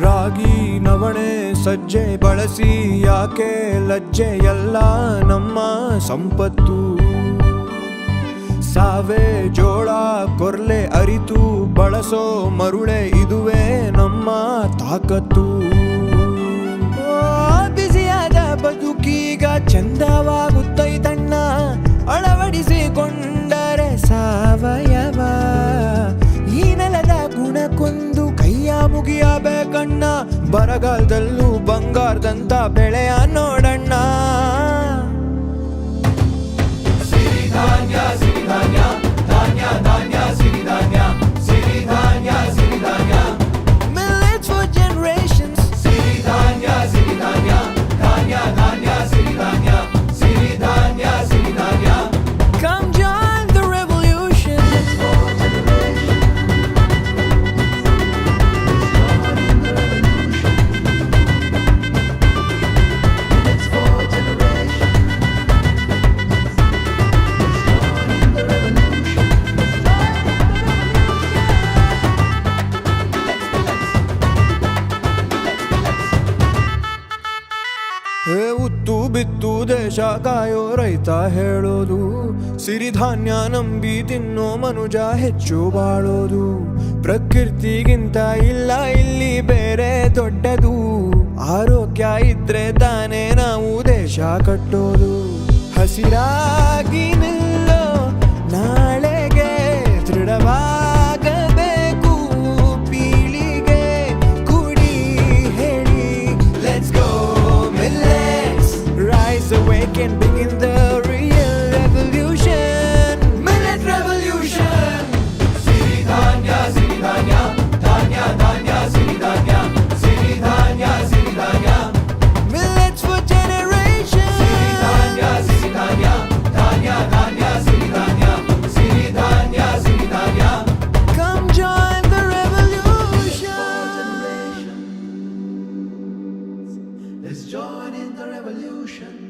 ರಾಗಿ ನವಣೆ ಸಜ್ಜೆ ಬಳಸಿ, ಯಾಕೆ ಲಜ್ಜೆ ಎಲ್ಲ ನಮ್ಮ ಸಂಪತ್ತು? ಸಾವೆ ಜೋಳ, ಕೊರ್ಲೆ ಅರಿತು, ಬಳಸೋ ಮರುಳೆ ಇದುವೇ ನಮ್ಮ ತಾಕತ್ತು. ಬದುಕೀಗ ಚಂದವಾಗುತ್ತೈತಣ್ಣ ಅಳವಡಿಸಿಕೊಂಡರೆ ಸಾವಯವ. ಈ ನೆಲದ ಗುಣಕ್ಕೊಂದು ಕೈಯ ಮುಗಿಯಬೇಕಣ್ಣ. ಬರಗಾಲದಲ್ಲೂ ಬಂಗಾರದಂತ ಬೆಳೆಯ ನೋಡಣ್ಣ. ಏ ಉತ್ತು ಬಿತ್ತು ದೇಶ ಕಾಯೋ ರೈತ ಹೇಳೋದು. ಸಿರಿಧಾನ್ಯ ನಂಬಿ ತಿನ್ನೋ ಮನುಜ ಹೆಚ್ಚು ಬಾಳೋದು. ಪ್ರಕೃತಿಗಿಂತ ಇಲ್ಲ, ಇಲ್ಲಿ ಬೇರೆ ದೊಡ್ಡದು. ಆರೋಗ್ಯ ಇದ್ರೆ ತಾನೇ ನಾವು ದೇಶ ಕಟ್ಟೋದು. ಹಸಿರಾಗಿ Let's join in the revolution.